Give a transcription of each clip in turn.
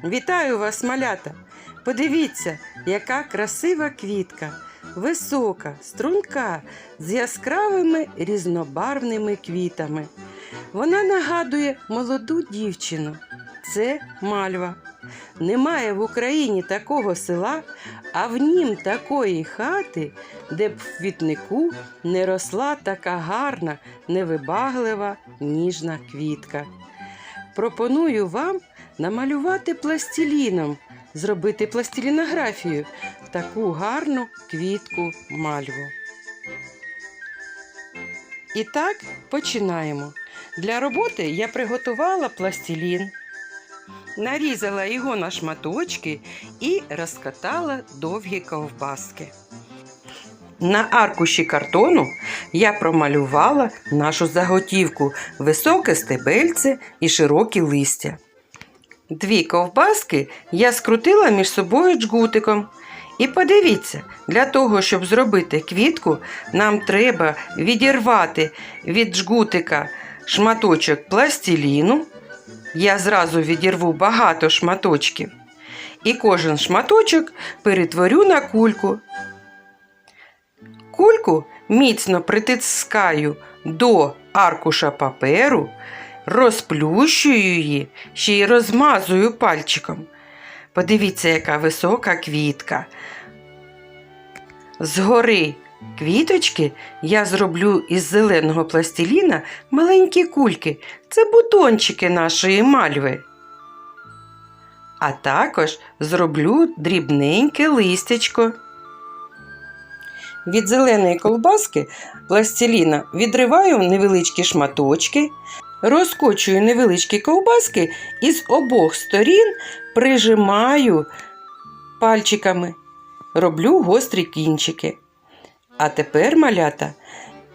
Вітаю вас, малята! Подивіться, яка красива квітка, висока, струнка, з яскравими різнобарвними квітами. Вона нагадує молоду дівчину. Це мальва. Немає в Україні такого села, а в нім такої хати, де б в квітнику не росла така гарна, невибаглива, ніжна квітка. Пропоную вам намалювати пластиліном, зробити пластилінографію таку гарну квітку мальву. І так, починаємо. Для роботи я приготувала пластилін, нарізала його на шматочки і розкатала довгі ковбаски. На аркуші картону я промалювала нашу заготівку, високе стебельце і широкі листя. Дві ковбаски я скрутила між собою джгутиком. І подивіться, для того, щоб зробити квітку, нам треба відірвати від джгутика шматочок пластиліну. Я зразу відірву багато шматочків. І кожен шматочок перетворю на кульку. Кульку міцно притискаю до аркуша паперу, розплющую її, ще й розмазую пальчиком. Подивіться, яка висока квітка. Згори квіточки я зроблю із зеленого пластиліна маленькі кульки. Це бутончики нашої мальви. А також зроблю дрібненьке листячко. Від зеленої колбаски пластиліна відриваю невеличкі шматочки, розкочую невеличкі ковбаски і з обох сторін прижимаю пальчиками, роблю гострі кінчики. А тепер, малята,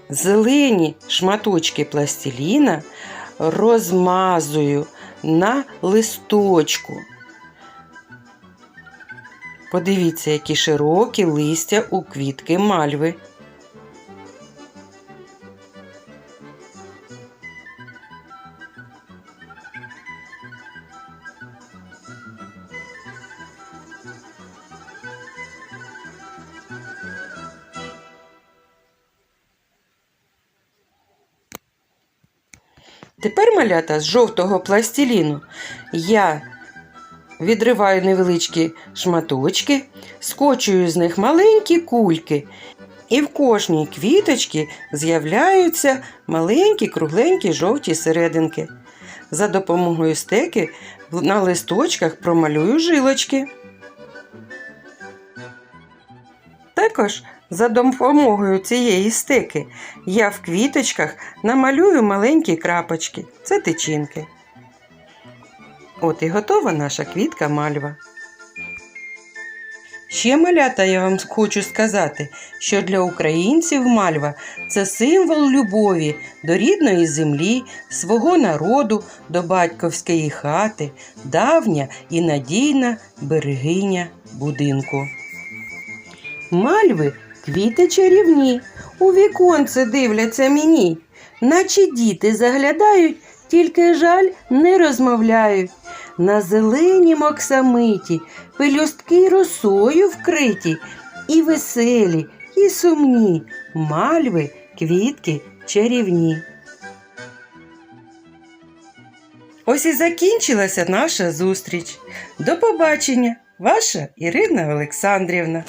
зелені шматочки пластиліна розмазую на листочку. Подивіться, які широкі листя у квітки мальви. Тепер малята з жовтого пластиліну я відриваю невеличкі шматочки, скочую з них маленькі кульки, і в кожній квіточці з'являються маленькі кругленькі жовті серединки. За допомогою стеки на листочках промалюю жилочки. Також за допомогою цієї стеки я в квіточках намалюю маленькі крапочки. Це тичинки. От і готова наша квітка мальва. Ще малята я вам хочу сказати, що для українців мальва це символ любові до рідної землі, свого народу, до батьківської хати, давня і надійна берегиня будинку. Мальви квіти чарівні, у віконце дивляться мені, наче діти заглядають, тільки жаль не розмовляють. На зеленім оксамиті пелюстки росою вкриті, і веселі, і сумні, мальви, квітки чарівні. Ось і закінчилася наша зустріч. До побачення, ваша Ірина Олександрівна.